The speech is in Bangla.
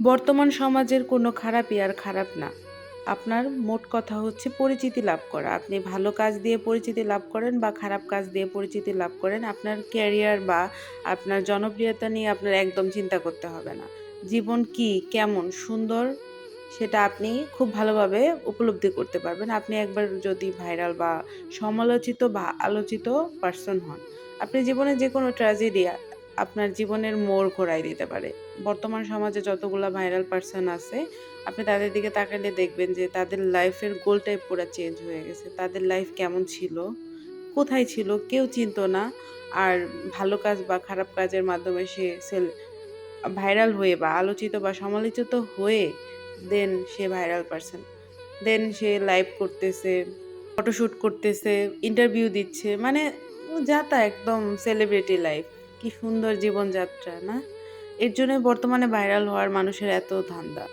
বর্তমান সমাজের কোনো খারাপই আর খারাপ না। আপনার মোট কথা হচ্ছে পরিচিতি লাভ করা। আপনি ভালো কাজ দিয়ে পরিচিতি লাভ করেন বা খারাপ কাজ দিয়ে পরিচিতি লাভ করেন, আপনার ক্যারিয়ার বা আপনার জনপ্রিয়তা নিয়ে আপনার একদম চিন্তা করতে হবে না। জীবন কি, কেমন, সুন্দর, সেটা আপনি খুব ভালোভাবে উপলব্ধি করতে পারবেন। আপনি একবার যদি ভাইরাল বা সমালোচিত বা আলোচিত পার্সন হন, আপনি জীবনে যে কোনো ট্র্যাজেডি আপনার জীবনের মোড় ঘোরাই দিতে পারে। বর্তমান সমাজে যতগুলো ভাইরাল পার্সন আছে, আপনি তাদের দিকে তাকালে দেখবেন যে তাদের লাইফের গোলটাই পুরো চেঞ্জ হয়ে গেছে। তাদের লাইফ কেমন ছিল, কোথায় ছিল, কেউ চিনতো না। আর ভালো কাজ বা খারাপ কাজের মাধ্যমে সে সেল ভাইরাল হয়ে বা আলোচিত বা সমালোচিত হয়ে দেন সে ভাইরাল পার্সন দেন সে লাইভ করতেছে ফটোশ্যুট করতেছে ইন্টারভিউ দিচ্ছে। মানে যা তা একদম সেলিব্রিটি লাইফ কি সুন্দর জীবনযাত্রা না? এর জন্য বর্তমানে ভাইরাল হওয়ার মানুষের এত ধান্দা।